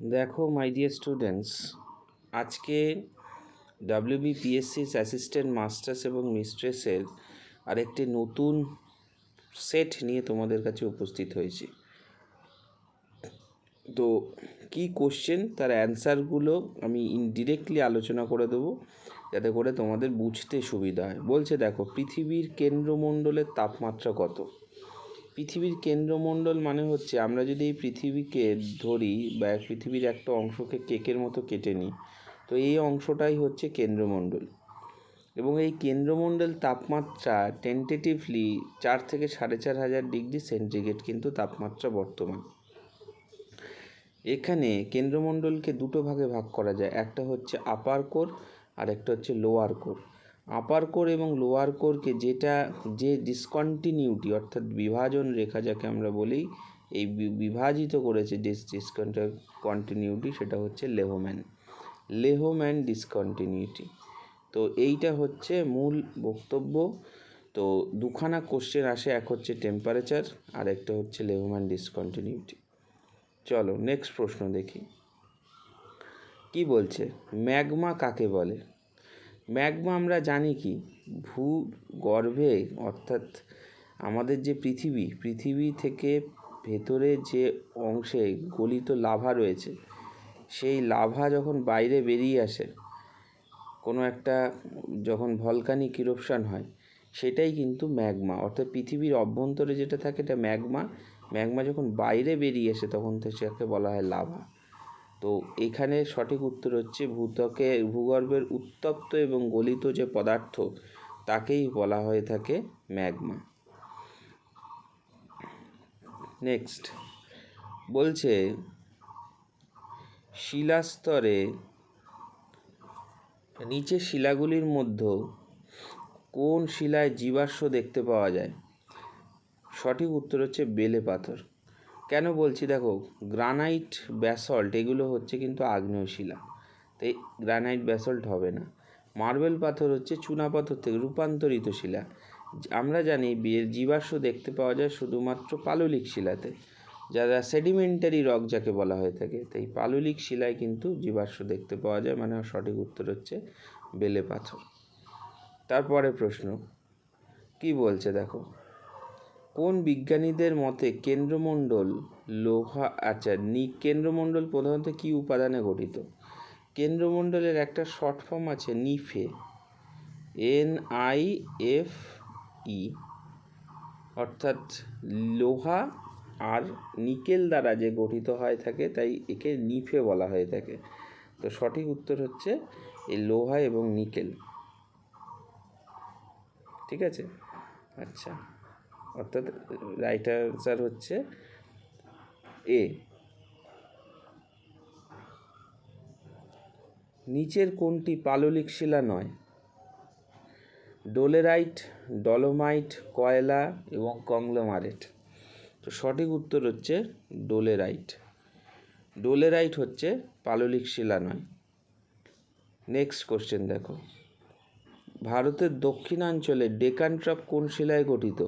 দেখো my dear students আজকে ডাব্লিউবিপিএসসিস assistant masters এবং মিস্ট্রেসের আরেকটি নতুন সেট নিয়ে তোমাদের কাছে উপস্থিত হয়েছি। তো কী কোশ্চেন তার অ্যান্সারগুলো আমি ইনডিরেক্টলি আলোচনা করে দেবো, যাতে করে তোমাদের বুঝতে সুবিধা হয়। বলছে দেখো, পৃথিবীর কেন্দ্রমণ্ডলের তাপমাত্রা কত? পৃথিবীর কেন্দ্রমণ্ডল মানে হচ্ছে আমরা যদি এই পৃথিবীকে ধরি বা পৃথিবীর একটা অংশকে কেকের মতো কেটে নিই, তো এই অংশটাই হচ্ছে কেন্দ্রমণ্ডল। এবং এই কেন্দ্রমণ্ডল তাপমাত্রা টেন্টেটিভলি চার থেকে সাড়ে চার হাজার ডিগ্রি সেন্টিগ্রেড কিন্তু তাপমাত্রা বর্তমান। এখানে কেন্দ্রমণ্ডলকে দুটো ভাগে ভাগ করা যায়, একটা হচ্ছে আপার কোর আর একটা হচ্ছে লোয়ার কোর আপার কোর এবং লোয়ার কোরকে যেটা, যে ডিসকন্টিনিউটি অর্থাৎ বিভাজন রেখা যাকে আমরা বলি, এই বিভাজিত করেছে যে ডিসকন্টা কন্টিনিউটি সেটা হচ্ছে লেহোম্যান লেহোম্যান ডিসকন্টিনিউটি তো এইটা হচ্ছে মূল বক্তব্য। তো দুখানা কোশ্চেন আসে, এক হচ্ছে টেম্পারেচার আর একটা হচ্ছে লেহোম্যান ডিসকন্টিনিউটি চলো নেক্সট প্রশ্ন দেখি। কি বলছে? ম্যাগমা কাকে বলে? ম্যাগমা আমরা জানি কি? ভূ গর্ভে অর্থাৎ আমাদের যে পৃথিবী পৃথিবী থেকে ভেতরে যে অংশে গলিত লাভা রয়েছে, সেই লাভা যখন বাইরে বেরিয়ে আসে, কোনো একটা যখন ভলকানিক ইরপশান হয়, সেটাই কিন্তু ম্যাগমা। অর্থাৎ পৃথিবীর অভ্যন্তরে যেটা থাকে, এটা ম্যাগমা। ম্যাগমা যখন বাইরে বেরিয়ে আসে, তখন তো সেটাকে বলা হয় লাভা। তো এখানে সঠিক উত্তর হচ্ছে ভূতকে, ভূগর্ভের উত্তপ্ত এবং গলিত যে পদার্থ, তাকেই বলা হয়ে থাকে ম্যাগমা। নেক্সট। বলছে, শিলাস্তরে নিচের শিলাগুলির মধ্যে কোন শিলায় জীবাশ্ম দেখতে পাওয়া যায়? সঠিক উত্তর হচ্ছে বেলে পাথর। কেন বলছি? দেখো গ্রানাইট ব্যাসল্ট এগুলো হচ্ছে কিন্তু আগ্নেয় শিলা তাই গ্রানাইট ব্যাসল্ট হবে না। মার্বেল পাথর হচ্ছে চুনা পাথর থেকে রূপান্তরিত শিলা। আমরা জানি বিয়ের জীবাশ্ম দেখতে পাওয়া যায় শুধুমাত্র পাললিক শিলাতে যারা সেডিমেন্টারি রক যাকে বলা হয়ে থাকে। তাই পাললিক শিলায় কিন্তু জীবাশ্ম দেখতে পাওয়া যায় মানে সঠিক উত্তর হচ্ছে বেলে পাথর। তারপরে প্রশ্ন, কি বলছে দেখো? কোন বিজ্ঞানীদের মতে কেন্দ্রমণ্ডল লোহা আচ্ছা নি, কেন্দ্রমণ্ডল প্রধানত কী উপাদানে গঠিত? কেন্দ্রমণ্ডলের একটা শর্ট ফর্ম আছে নিফে, এন আই এফ ই, অর্থাৎ লোহা আর নিকেল দ্বারা যে গঠিত হয়ে থাকে, তাই একে নিফে বলা হয়ে থাকে। তো সঠিক উত্তর হচ্ছে এই লোহা এবং নিকেল। ঠিক আছে? আচ্ছা। অর্থাৎ রাইট আনসার হচ্ছে এ। নিচের কোনটি পাললিক শিলা নয়। ডোলেরাইট, ডলোমাইট, কয়লা এবং কংলোমারেট তো সঠিক উত্তর হচ্ছে ডোলেরাইট। ডোলেরাইট হচ্ছে পাললিক শিলা নয়। নেক্সট কোশ্চেন দেখো। ভারতের দক্ষিণাঞ্চলে ডেকান ট্রাপ কোন শিলায় গঠিত?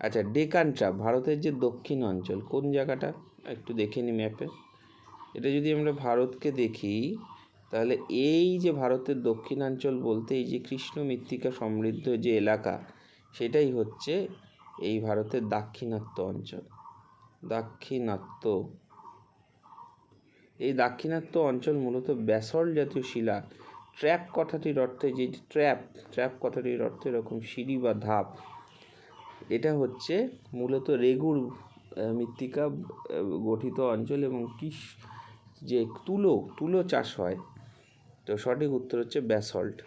আচ্ছা ডেকান ট্রাপ ভারতের যে দক্ষিণ অঞ্চল, কোন জায়গাটা? একটু দেখে নিই ম্যাপে। এটা যদি আমরা ভারতকে দেখি, তাহলে এই যে ভারতের দক্ষিণাঞ্চল বলতে, এই যে কৃষ্ণ মৃত্তিকা সমৃদ্ধ যে এলাকা, সেটাই হচ্ছে এই ভারতের দাক্ষিণাত্য অঞ্চল। দাক্ষিণাত্য। এই দাক্ষিণাত্য অঞ্চল মূলত ব্যাসল্ট জাতীয় শিলা, ট্র্যাপ কথাটির অর্থে যে ট্র্যাপ ট্র্যাপ কথাটির অর্থে এরকম সিঁড়ি বা ধাপ। এটা হচ্ছে মূলত রেগুর মৃত্তিকা গঠিত অঞ্চল এবং কিস যে তুলো তুলো চাষ হয়। তো সঠিক উত্তর হচ্ছে ব্যাসল্ট।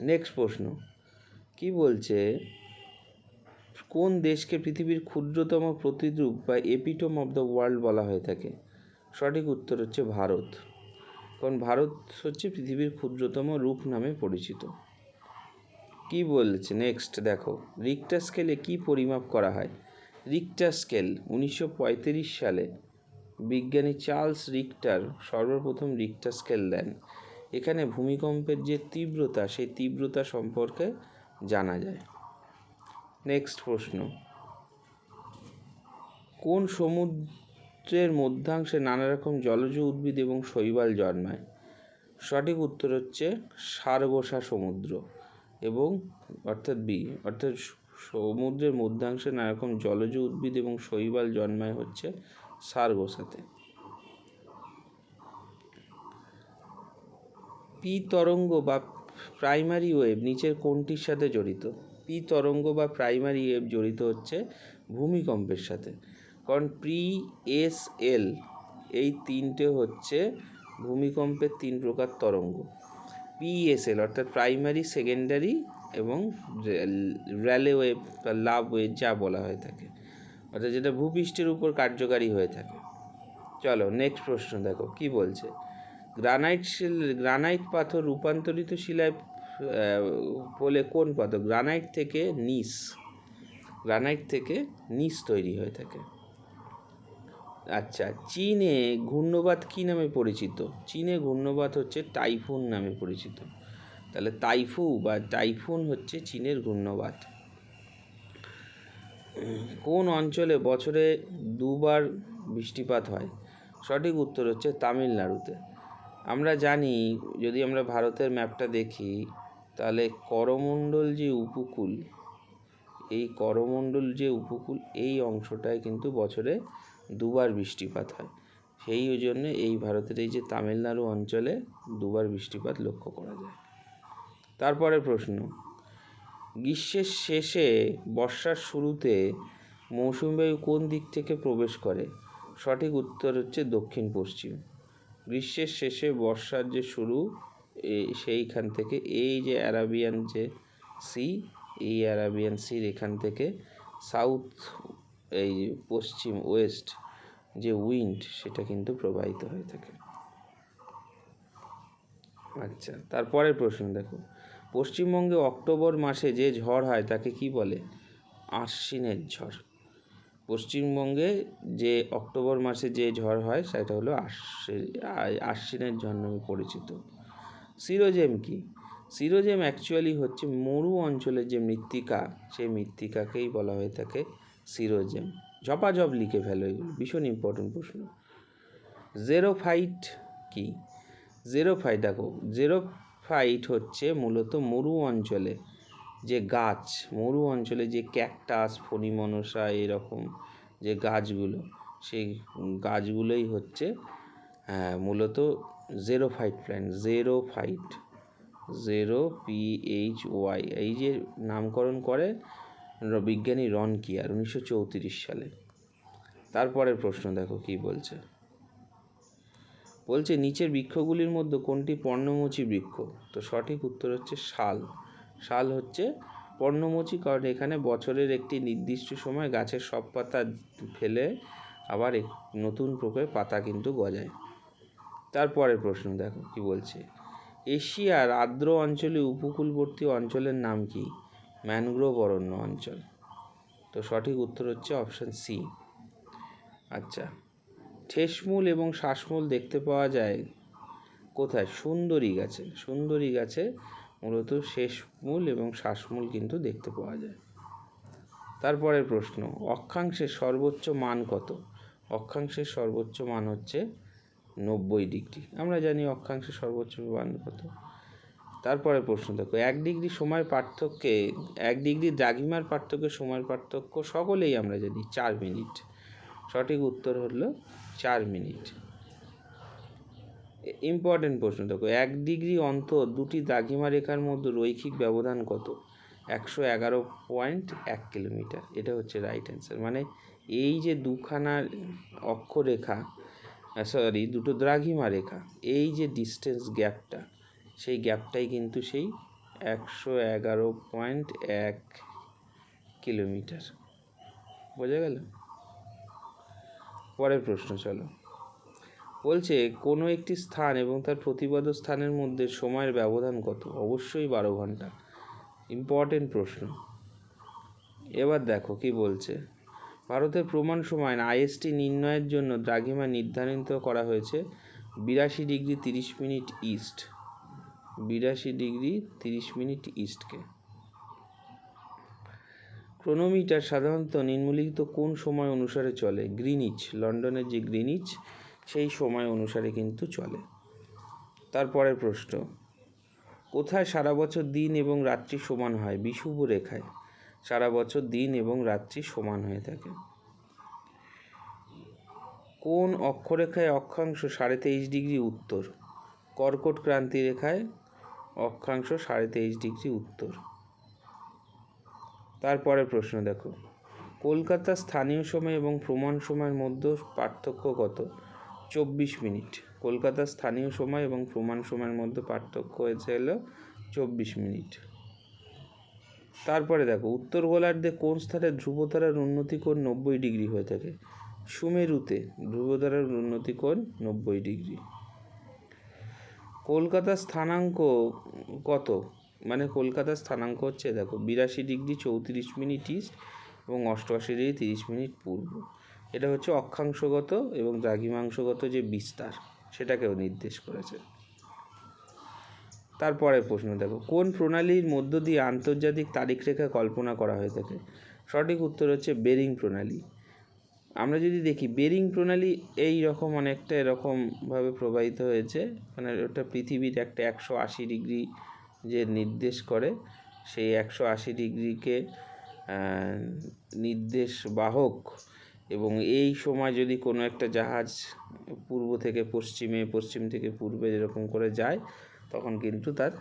নেক্সট প্রশ্ন। কি বলছে, কোন দেশকে পৃথিবীর ক্ষুদ্রতম প্রতিরূপ বা এপিটোম অফ দ্য ওয়ার্ল্ড বলা হয়ে থাকে? সঠিক উত্তর হচ্ছে ভারত। কারণ ভারত হচ্ছে পৃথিবীর ক্ষুদ্রতম রূপ নামে পরিচিত। কি বলছে? নেক্সট দেখো রিক্টার স্কেলে কি পরিমাপ করা হয়? রিক্টার স্কেল উনিশশো পঁয়ত্রিশ সালে বিজ্ঞানী চার্লস রিক্টার সর্বপ্রথম রিক্টার স্কেল দেন। এখানে ভূমিকম্পের যে তীব্রতা, সেই তীব্রতা সম্পর্কে জানা যায়। নেক্সট প্রশ্ন, কোন সমুদ্রের মধ্যাংশে নানা রকম জলজ উদ্ভিদ এবং শৈবাল জন্মায়? সঠিক উত্তর হচ্ছে সারগোসা সমুদ্র। এবং অর্থাৎ বি, অর্থাৎ সমুদ্রের মধ্যাংশে নানা রকম জলজ উদ্ভিদ এবং শৈবাল জন্মায় হচ্ছে সারগোসাতে পি তরঙ্গ বা প্রাইমারি ওয়েভ নিচের কোনটির সাথে জড়িত? পি তরঙ্গ বা প্রাইমারি ওয়েভ জড়িত হচ্ছে ভূমিকম্পের সাথে। কারণ প্রি এস এল এই তিনটে হচ্ছে ভূমিকম্পের তিন প্রকার তরঙ্গ। পিএসএল অর্থাৎ প্রাইমারি সেকেন্ডারি এবং র্যালে ওয়েভ বা লাভ ওয়েভ যা বলা হয়ে থাকে। অর্থাৎ যেটা ভূপৃষ্ঠের উপর কার্যকারী হয়ে থাকে। চলো নেক্সট প্রশ্ন দেখো, কি বলছে? গ্রানাইট শিল- গ্রানাইট পাথর রূপান্তরিত শিলায় বলে কোন পাথর? গ্রানাইট থেকে নিস। গ্রানাইট থেকে নিস তৈরি হয়ে থাকে। আচ্ছা চীনে ঘূর্ণবাত কী নামে পরিচিত? চীনে ঘূর্ণবাত হচ্ছে টাইফুন নামে পরিচিত। তাহলে তাইফু বা টাইফুন হচ্ছে চীনের ঘূর্ণবাত। কোন অঞ্চলে বছরে দুবার বৃষ্টিপাত হয়? সঠিক উত্তর হচ্ছে তামিলনাড়ুতে। আমরা জানি, যদি আমরা ভারতের ম্যাপটা দেখি, তাহলে করমণ্ডল যে উপকূল, এই করমণ্ডল যে উপকূল, এই অংশটায় কিন্তু বছরে দুবার বৃষ্টিপাত হয়। সেই জন্য এই ভারতের এই যে তামিলনাড়ু অঞ্চলে দুবার বৃষ্টিপাত লক্ষ্য করা যায়। তারপরে প্রশ্ন, গ্রীষ্মের শেষে বর্ষার শুরুতে মৌসুমি বায়ু কোন দিক থেকে প্রবেশ করে? সঠিক উত্তর হচ্ছে দক্ষিণ পশ্চিম। গ্রীষ্মের শেষে বর্ষার যে শুরু সেইখান থেকে এই যে অ্যারাবিয়ান যে সি, এই অ্যারাবিয়ান সির এখান থেকে সাউথ এই পশ্চিম ওয়েস্ট যে উইন্ড, সেটা কিন্তু প্রবাহিত হয়ে থাকে। আচ্ছা তারপরের প্রশ্ন দেখো। পশ্চিমবঙ্গে অক্টোবর মাসে যে ঝড় হয়, তাকে কি বলে? আশ্বিনের ঝড়। পশ্চিমবঙ্গে যে অক্টোবর মাসে যে ঝড় হয়, সেটা হলো আশ্বিন আশ্বিনের ঝড় নামে পরিচিত। সিরোজেম কি? সিরোজেম অ্যাকচুয়ালি হচ্ছে মরু অঞ্চলের যে মৃত্তিকা, সেই মৃত্তিকাকেই বলা হয়ে থাকে সিরোজেম ঝপাঝপ লিখে ফেলো এগুলো ভীষণ ইম্পর্টেন্ট প্রশ্ন। জেরোফাইট কি? জেরোফাইট দেখো জেরোফাইট হচ্ছে মূলত মরু অঞ্চলে যে গাছ মরু অঞ্চলে যে ক্যাকটাস ফণিমনসা এরকম যে গাছগুলো সেই গাছগুলোই হচ্ছে হ্যাঁ, মূলত xerophyte plant xerophyte xero P H Y এই যে নামকরণ করে বিজ্ঞানী রন কিয়ার, উনিশশো চৌত্রিশ সালে। তারপরের প্রশ্ন দেখো কি বলছে। বলছে, নিচের বৃক্ষগুলির মধ্যে কোনটি পর্ণমোচী বৃক্ষ? তো সঠিক উত্তর হচ্ছে শাল। শাল হচ্ছে পর্ণমোচী কারণ এখানে বছরের একটি নির্দিষ্ট সময় গাছের সব পাতা ফেলে আবার নতুন প্রকার পাতা কিন্তু গজায়। তারপরের প্রশ্ন দেখো কি বলছে। এশিয়ার আর্দ্র অঞ্চলে উপকূলবর্তী অঞ্চলের নাম কি? ম্যানগ্রোভ অরণ্য অঞ্চল। তো সঠিক উত্তর হচ্ছে অপশান সি আচ্ছা ঠেসমূল এবং শ্বাসমূল দেখতে পাওয়া যায় কোথায়? সুন্দরী গাছে। সুন্দরী গাছে মূলত শেষমূল এবং শ্বাসমূল কিন্তু দেখতে পাওয়া যায়। তারপরের প্রশ্ন, অক্ষাংশের সর্বোচ্চ মান কত? অক্ষাংশের সর্বোচ্চ মান হচ্ছে নব্বই ডিগ্রি। আমরা জানি অক্ষাংশের সর্বোচ্চ মান কত। তারপরে প্রশ্ন দেখো, এক ডিগ্রি সময়ের পার্থক্যে, এক ডিগ্রি দ্রাঘিমার পার্থক্যে সময়ের পার্থক্য সকলেই আমরা জানি চার মিনিট। সঠিক উত্তর হলো চার মিনিট। ইম্পর্টেন্ট প্রশ্ন দেখো, এক ডিগ্রি অন্তর দুটি দ্রাঘিমা রেখার মধ্যে রৈখিক ব্যবধান কত? একশো এগারো পয়েন্ট এক কিলোমিটার এটা হচ্ছে রাইট অ্যান্সার মানে এই যে দুখানা অক্ষরেখা সরি দুটো দ্রাঘিমা রেখা, এই যে ডিস্টেন্স গ্যাপটা সেই গ্যাপটাই কিন্তু সেই একশো এগারো পয়েন্ট এক কিলোমিটার। বোঝা গেল? পরের প্রশ্ন, চলো। বলছে, কোনো একটি স্থান এবং তার প্রতিবাদ স্থানের মধ্যে সময়ের ব্যবধান কত? অবশ্যই বারো ঘণ্টা। ইম্পর্টেন্ট প্রশ্ন। এবার দেখো কি বলছে। ভারতের প্রমাণ সময় আইএসটি নির্ণয়ের জন্য দ্রাঘিমা নির্ধারিত করা হয়েছে বিরাশি ডিগ্রি তিরিশ মিনিট ইস্ট। বিরাশি ডিগ্রি তিরিশ মিনিট ইস্টকে। ক্রোনোমিটার সাধারণত নিম্নলিখিত কোন সময় অনুসারে চলে? গ্রিনিচ, লন্ডনের যে গ্রিনিচ, সেই সময় অনুসারে কিন্তু চলে। তারপরের প্রশ্ন, কোথায় সারা বছর দিন এবং রাত্রি সমান হয়? বিষুব রেখায়। সারা বছর দিন এবং রাত্রি সমান হয়ে থাকে। কোন অক্ষরেখায় অক্ষাংশ সাড়ে তেইশ ডিগ্রি উত্তর? কর্কট ক্রান্তি রেখায় অক্ষাংশ সাড়ে তেইশ ডিগ্রি উত্তর। তারপরে প্রশ্ন দেখো। কলকাতা স্থানীয় সময় এবং প্রমাণ সময়ের মধ্যে পার্থক্য কত? চব্বিশ মিনিট। কলকাতা স্থানীয় সময় এবং প্রমাণ সময়ের মধ্যে পার্থক্য হয়েছে হলো চব্বিশ মিনিট। তারপরে দেখো, উত্তর গোলার্ধে কোন স্থানে ধ্রুবতারার উন্নতি কোণ নব্বই ডিগ্রি হয়ে থাকে? সুমেরুতে ধ্রুবতারার উন্নতি কোণ নব্বই ডিগ্রি। কলকাতার স্থানাঙ্ক কত? মানে কলকাতার স্থানাঙ্ক হচ্ছে, দেখো, বিরাশি ডিগ্রি চৌত্রিশ মিনিট ইস্ট এবং অষ্টআশি ডিগ্রি তিরিশ মিনিট পূর্ব। এটা হচ্ছে অক্ষাংশগত এবং দ্রাঘিমাংশগত যে বিস্তার, সেটাকেও নির্দেশ করেছে। তারপরে প্রশ্ন, দেখো, কোন প্রণালীর মধ্য দিয়ে আন্তর্জাতিক তারিখ রেখা কল্পনা করা হয়ে থাকে? সঠিক উত্তর হচ্ছে বেরিং প্রণালী। আমরা যদি দেখি, বেরিং প্রণালী এই রকম অনেকটা এরকমভাবে প্রবাহিত হয়েছে। মানে ওটা পৃথিবীর একটা একশো আশি ডিগ্রি যে নির্দেশ করে, সেই একশো আশি ডিগ্রিকে নির্দেশ বাহক এবং এই সময় যদি কোনো একটা জাহাজ পূর্ব থেকে পশ্চিমে, পশ্চিম থেকে পূর্বে যেরকম করে যায়, তখন কিন্তু তার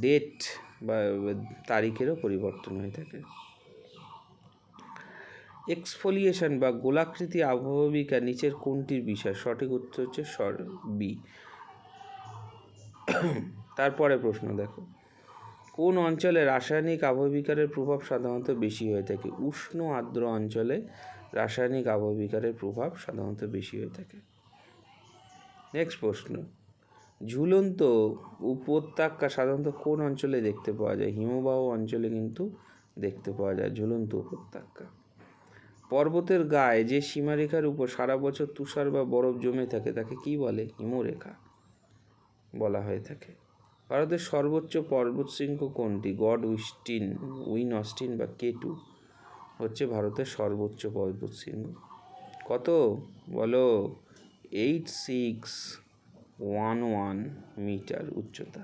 ডেট বা তারিখেরও পরিবর্তন হয়ে থাকে। এক্সফোলিয়েশন বা গোলাকৃতি আবহবিকা নিচের কোনটির বিষয়? সঠিক উত্তর হচ্ছে স্বর বি তারপরে প্রশ্ন দেখো। কোন অঞ্চলে রাসায়নিক আবহবিকারের প্রভাব সাধারণত বেশি হয়ে থাকে? উষ্ণ আর্দ্র অঞ্চলে রাসায়নিক আবহবিকারের প্রভাব সাধারণত বেশি হয়ে থাকে। নেক্সট প্রশ্ন। ঝুলন্ত উপত্যকা সাধারণত কোন অঞ্চলে দেখতে পাওয়া যায়? হিমবাহ অঞ্চলে কিন্তু দেখতে পাওয়া যায় ঝুলন্ত উপত্যকা। পর্বতের গায়ে যে সীমারেখার উপর সারা বছর তুষার বা বরফ জমে থাকে, তাকে কি বলে? হিমরেখা বলা হয়ে থাকে। ভারতের সর্বোচ্চ পর্বতশৃঙ্গ কোনটি? গড উইস্টিন, উইন অস্টিন বা কেটু হচ্ছে ভারতের সর্বোচ্চ পর্বতশৃঙ্গ কত? বলো, eight six one one metre উচ্চতা।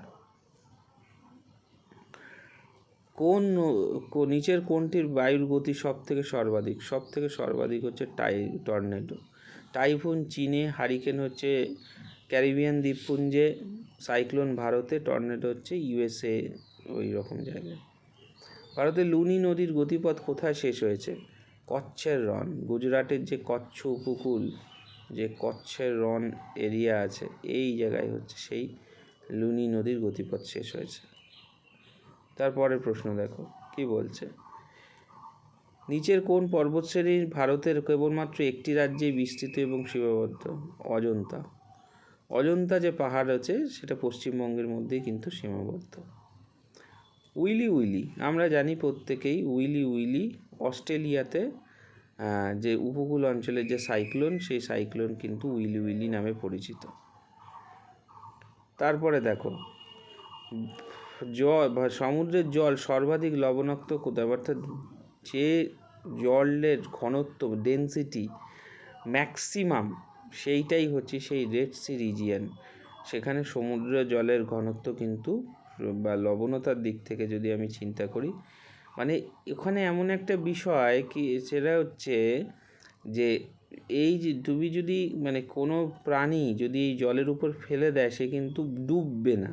কোন নিচের কোনটির বায়ুর গতি সব থেকে সর্বাধিক? সব থেকে সর্বাধিক হচ্ছে টাই, টর্নেডো। টাইফুন চীনে, হারিকেন হচ্ছে ক্যারিবিয়ান দ্বীপপুঞ্জে, সাইক্লোন ভারতে, টর্নেডো হচ্ছে ইউএসএ, ওই রকম জায়গায়। ভারতে লুনি নদীর গতিপথ কোথায় শেষ হয়েছে? কচ্ছের রন, গুজরাটের যে কচ্ছ উপকূল, যে কচ্ছের রন এরিয়া আছে, এই জায়গায় হচ্ছে সেই লুনি নদীর গতিপথ শেষ হয়েছে। তারপরের প্রশ্ন দেখো, কি বলছে? নিচের কোন পর্বতশ্রেণীর ভারতের কেবলমাত্র একটি রাজ্যে বিস্তৃত এবং সীমাবদ্ধ? অজন্তা। অজন্তা যে পাহাড় আছে, সেটা পশ্চিমবঙ্গের মধ্যেই কিন্তু সীমাবদ্ধ। উইলি উইলি, আমরা জানি প্রত্যেকেই উইলি উইলি অস্ট্রেলিয়াতে যে উপকূল অঞ্চলের যে সাইক্লোন, সেই সাইক্লোন কিন্তু উইলি উইলি নামে পরিচিত। তারপরে দেখো জল বা সমুদ্রের জল সর্বাধিক লবণাক্ত কোথায়? অর্থাৎ যে জলের ঘনত্ব ডেন্সিটি ম্যাক্সিমাম সেইটাই হচ্ছে সেই রেড সি রিজিয়ান সেখানে সমুদ্র জলের ঘনত্ব কিন্তু বা লবণতার দিক থেকে যদি আমি চিন্তা করি মানে এখানে এমন একটা বিষয় কি, সেটা হচ্ছে যে এই যে তুমি যদি মানে কোনো প্রাণী যদি এই জলের উপর ফেলে দেয়, সে কিন্তু ডুববে না।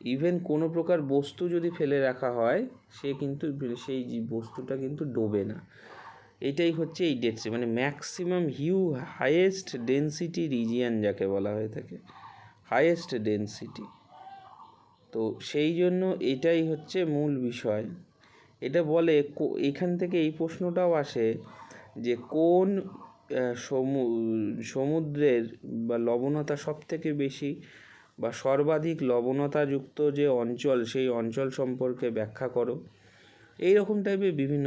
ইভেন কোনো প্রকার বস্তু যদি ফেলে রাখা হয়, সে কিন্তু সেই বস্তুটা কিন্তু ডোবে না। এটাই হচ্ছে এই ডেটসি মানে ম্যাক্সিমাম হিউ হাইয়েস্ট ডেন্সিটি রিজিয়ান যাকে বলা হয়ে থাকে হাইয়েস্ট ডেন্সিটি তো সেই জন্য এটাই হচ্ছে মূল বিষয়। এটা বলে এখান থেকে এই প্রশ্নটাও আসে যে কোন সমুদ্রের বা লবণতা সব থেকে বেশি বা সর্বাধিক লবণতাযুক্ত যে অঞ্চল, সেই অঞ্চল সম্পর্কে ব্যাখ্যা করো। এই রকম টাইপের বিভিন্ন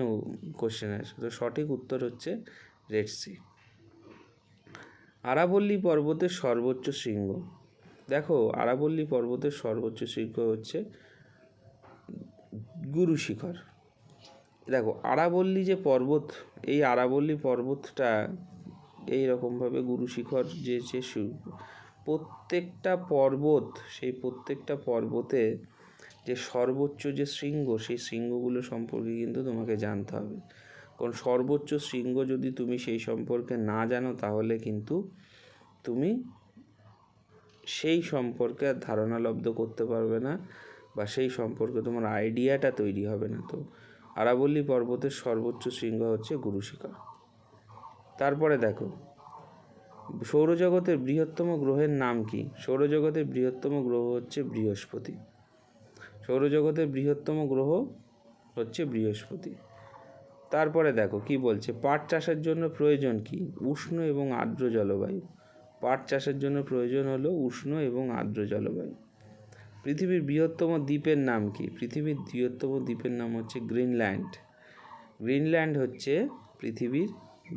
কোশ্চেন আসে। তো সঠিক উত্তর হচ্ছে রেড সি আরাবল্লী পর্বতের সর্বোচ্চ শৃঙ্গ। দেখো, আরাবল্লী পর্বতের সর্বোচ্চ শৃঙ্গ হচ্ছে গুরু শিখর। দেখো, আরাবল্লী যে পর্বত, এই আরাবল্লী পর্বতটা এই রকমভাবে গুরু শিখর যে যে প্রত্যেকটা পর্বত, সেই প্রত্যেকটা পর্বতে যে সর্বোচ্চ যে শৃঙ্গ, সেই শৃঙ্গগুলো সম্পর্কে কিন্তু তোমাকে জানতে হবে। কারণ সর্বোচ্চ শৃঙ্গ যদি তুমি সেই সম্পর্কে না জানো, তাহলে কিন্তু তুমি সেই সম্পর্কে আর ধারণা লব্ধ করতে পারবে না বা সেই সম্পর্কে তোমার আইডিয়াটা তৈরি হবে না। তো আরাবল্লী পর্বতের সর্বোচ্চ শৃঙ্গ হচ্ছে গুরুশিখর তারপরে দেখো সৌরজগতের বৃহত্তম গ্রহের নাম কি? সৌরজগতের বৃহত্তম গ্রহ হচ্ছে বৃহস্পতি। সৌরজগতের বৃহত্তম গ্রহ হচ্ছে বৃহস্পতি। তারপরে দেখো, কি বলছে? পাট চাষের জন্য প্রয়োজন কি? উষ্ণ এবং আর্দ্র জলবায়ু। পাট চাষের জন্য প্রয়োজন হলো উষ্ণ এবং আর্দ্র জলবায়ু। পৃথিবীর বৃহত্তম দ্বীপের নাম কি? পৃথিবীর বৃহত্তম দ্বীপের নাম হচ্ছে গ্রিনল্যান্ড। গ্রিনল্যান্ড হচ্ছে পৃথিবীর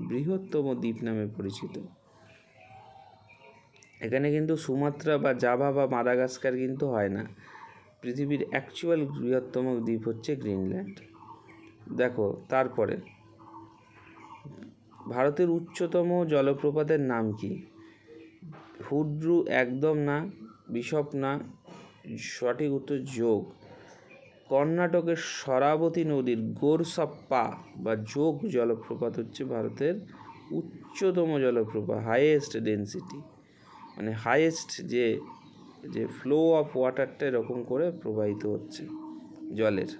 বৃহত্তম দ্বীপ নামে পরিচিত। এখানে কিন্তু সুমাত্রা বা জাভা বা মাদাগাস্কার কিন্তু হয় না। পৃথিবীর অ্যাকচুয়াল বৃহত্তম দ্বীপ হচ্ছে গ্রিনল্যান্ড। দেখো, তারপরে। ভারতের উচ্চতম জলপ্রপাতের নাম কি? হুড্রু একদম না, বিশপ না, সঠিক উত্তর যোগ। কর্ণাটকের শরাবতী নদীর গোরসাপ্পা বা যোগ জলপ্রপাত হচ্ছে ভারতের উচ্চতম জলপ্রপাত হাইয়েস্ট ডেন্সিটি মানে হাইয়েস্ট যে যে ফ্লো অফ ওয়াটারটা এরকম করে প্রবাহিত হচ্ছে জলের।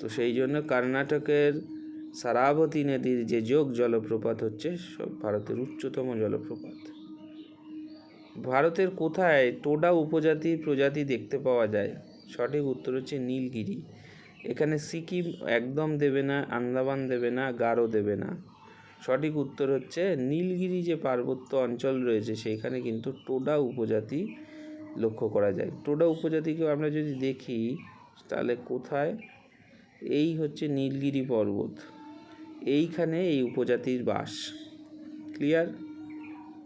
তো সেই জন্য কর্ণাটকের সারাবতী নদীর যে যোগ জলপ্রপাত হচ্ছে, সব ভারতের উচ্চতম জলপ্রপাত। ভারতের কোথায় টোডা উপজাতি প্রজাতি দেখতে পাওয়া যায়? সঠিক উত্তর হচ্ছে নীলগিরি। এখানে সিকিম একদম দেবে না, আন্দামান দেবে না, গারো দেবে না। সঠিক উত্তর হচ্ছে নীলগিরি যে পার্বত্য অঞ্চল রয়েছে, সেইখানে কিন্তু টোডা উপজাতি লক্ষ্য করা যায়। টোডা উপজাতিকে আমরা যদি দেখি, তাহলে কোথায়? এই হচ্ছে নীলগিরি পর্বত। এইখানে এই উপজাতির বাস। ক্লিয়ার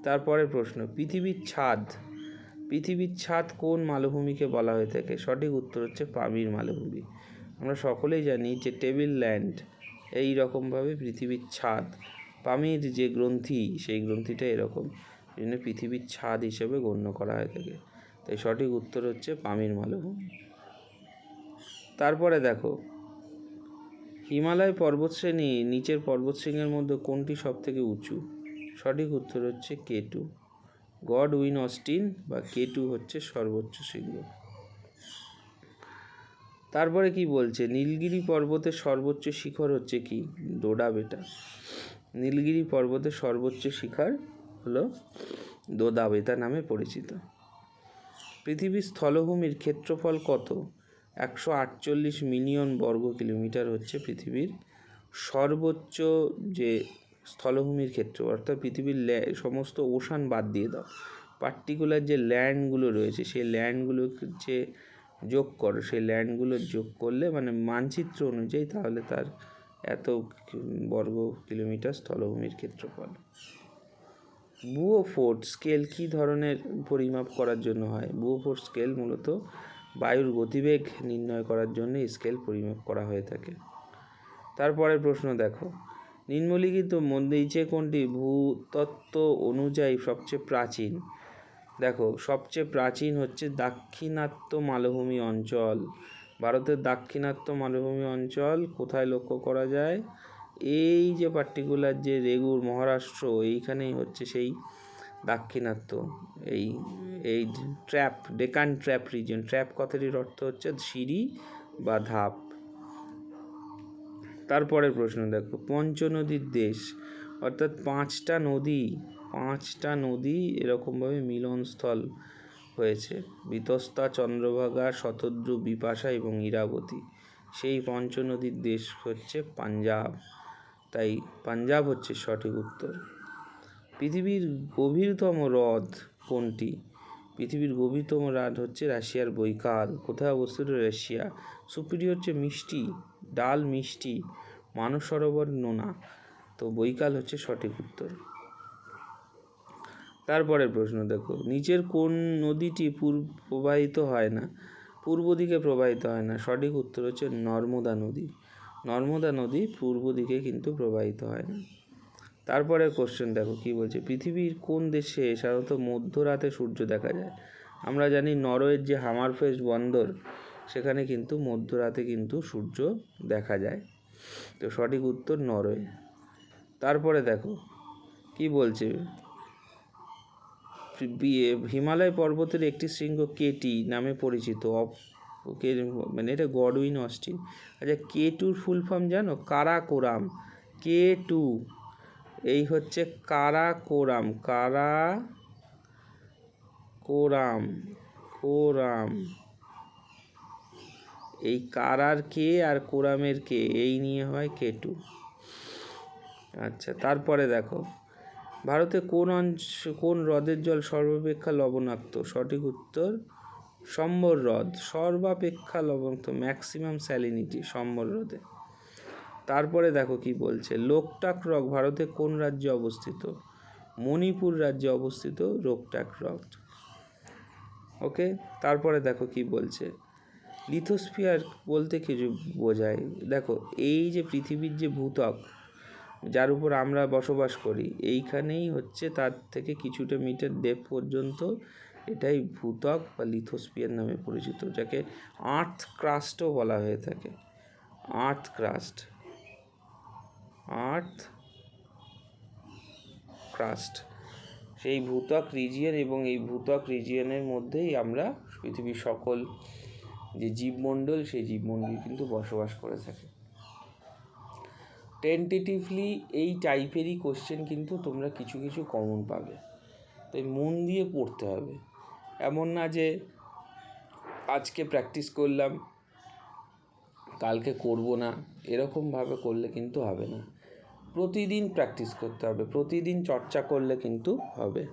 তারপরে প্রশ্ন, পৃথিবীর ছাদ। পৃথিবীর ছাদ কোন মালভূমিকে বলা হয়ে থাকে? সঠিক উত্তর হচ্ছে পামির মালভূমি। আমরা সকলেই জানি যে টেবিল ল্যান্ড, এই রকমভাবে পৃথিবীর ছাদ। পামির যে গ্রন্থি, সেই গ্রন্থিটা এরকম। এই জন্য পৃথিবীর ছাদ হিসেবে গণ্য করা হয়ে থাকে তাই সঠিক উত্তর হচ্ছে পামির মালভূমি। তারপরে দেখো, হিমালয় পর্বতশ্রেণী, নিচের পর্বতশৃঙ্গের মধ্যে কোনটি সব থেকে উঁচু? সঠিক উত্তর হচ্ছে K two. Godwin Austen বা কে টু হচ্ছে সর্বোচ্চ শৃঙ্গ। তারপরে কি বলছে? নীলগিরি পর্বতের সর্বোচ্চ শিখর হচ্ছে কি? ডোডা বেটা। নীলগিরি পর্বতের সর্বোচ্চ শিখর হলো দোদা বেতা নামে পরিচিত। পৃথিবীর স্থলভূমির ক্ষেত্রফল কত? একশো আটচল্লিশ মিলিয়ন বর্গ কিলোমিটার হচ্ছে পৃথিবীর সর্বোচ্চ যে স্থলভূমির ক্ষেত্র, অর্থাৎ পৃথিবীর সমস্ত ওশান বাদ দিয়ে দাও। পার্টিকুলার যে ল্যান্ডগুলো রয়েছে, সেই ল্যান্ডগুলো যে যোগ করো, সেই ল্যান্ডগুলো যোগ করলে মানে মানচিত্র অনুযায়ী তাহলে তার এত বর্গ কিলোমিটার স্থলভূমির ক্ষেত্রফল। বুও ফোর্ট স্কেল কী ধরনের পরিমাপ করার জন্য হয়? বুও ফোর্ট স্কেল মূলত বায়ুর গতিবেগ নির্ণয় করার জন্য স্কেল পরিমাপ করা হয়ে থাকে। তারপরের প্রশ্ন দেখো। নিম্নলিখিত মধ্যে নিচে কোনটি? ভূতত্ত্ব অনুযায়ী সবচেয়ে প্রাচীন। দেখো, সবচেয়ে প্রাচীন হচ্ছে দাক্ষিণাত্য মালভূমি অঞ্চল। ভারতের দাক্ষিণাত্য মালভূমি অঞ্চল কোথায় লক্ষ্য করা যায়? এই যে পার্টিকুলার যে রেগুর মহারাষ্ট্র, এইখানেই হচ্ছে সেই দাক্ষিণাত্য, এই এই trap Deccan trap reason trap কথাটির অর্থ হচ্ছে সিঁড়ি বা ধাপ। তারপরের প্রশ্ন দেখো, পঞ্চনদীর দেশ, অর্থাৎ পাঁচটা নদী পাঁচটা নদী এরকমভাবে মিলনস্থল। হয়েছে। বিতস্তা, চন্দ্রভাগা, শতদ্রু, বিপাশা এবং ইরাবতী। সেই পঞ্চনদীর দেশ হচ্ছে পাঞ্জাব। তাই পাঞ্জাব হচ্ছে সঠিক উত্তর। পৃথিবীর গভীরতম হ্রদ কোনটি? পৃথিবীর গভীরতম হ্রদ হচ্ছে রাশিয়ার বৈকাল। কোথায় অবস্থিত রাশিয়া? সুপিরিয়র হচ্ছে মিষ্টি, ডাল মিষ্টি, মানস সরোবর নোনা। তো বৈকাল হচ্ছে সঠিক উত্তর। তারপরের প্রশ্ন দেখো, নিচের কোন নদীটি পূর্ব প্রবাহিত হয় না? পূর্ব দিকে প্রবাহিত হয় না। সঠিক উত্তর হচ্ছে নর্মদা নদী। নর্মদা নদী পূর্ব দিকে কিন্তু প্রবাহিত হয় না। তারপরে কোশ্চেন দেখো, কি বলছে? পৃথিবীর কোন দেশে সাধারণত মধ্যরাতে সূর্য দেখা যায়? আমরা জানি নরওয়ের যে হামারফেস্ট বন্দর, সেখানে কিন্তু মধ্যরাতে কিন্তু সূর্য দেখা যায়। তো সঠিক উত্তর নরওয়ে। তারপরে দেখো, কি বলছে? হিমালয় পর্বতের একটি শৃঙ্গ কেটি নামে পরিচিত। মানে এটা গডউইন অস্টিন। আচ্ছা কে টুর ফুল ফর্ম জানো? কারাকোরাম। কে টু এই হচ্ছে কারাকোরাম। কারা কোরাম। কোরাম এই কারার কে আর কোরামের কে? এই নিয়ে হয় কে টু আচ্ছা তারপরে দেখো। ভারতে কোন অঞ্চ, কোন হ্রদের জল সর্বাপেক্ষা লবণাক্ত? সঠিক উত্তর, সম্বর হ্রদ। সর্বাপেক্ষা লবণাক্ত ম্যাক্সিমাম স্যালিনিটি সম্বর হ্রদে। তারপরে দেখো কি বলছে, লোকটাক হ্রদ, ভারতে কোন রাজ্যে অবস্থিত? মণিপুর রাজ্যে অবস্থিত লোকটাক হ্রদ। ওকে? তারপরে দেখো কি বলছে লিথোস্ফিয়ার বলতে কিছু বোঝায়। দেখো, এই যে পৃথিবীর যে ভূত্বক যার উপর আমরা বসবাস করি। এইখানেই হচ্ছে তার থেকে কিছুটা মিটার ডেপ পর্যন্ত এটাই ভূত্বক বা লিথোস্ফিয়ার নামে পরিচিত, যাকে আর্থ ক্রাস্টও বলা হয়ে থাকে। আর্থ ক্রাস্ট আর্থ ক্রাস্ট সেই ভূত্বক রিজিয়ন এবং এই ভূত্বক রিজিয়নের মধ্যেই আমরা পৃথিবীর সকল যে জীবমণ্ডল, সেই জীবমণ্ডল কিন্তু বসবাস করে থাকে। টেন্টেটিভলি এই টাইপেরই কোশ্চেন কিন্তু তোমরা কিছু কিছু কমন পাবে। তাই মন দিয়ে পড়তে হবে। এমন না যে আজকে প্র্যাকটিস করলাম, কালকে করব না, এরকমভাবে করলে কিন্তু হবে না। প্রতিদিন প্র্যাকটিস করতে হবে, প্রতিদিন চর্চা করলে কিন্তু হবে।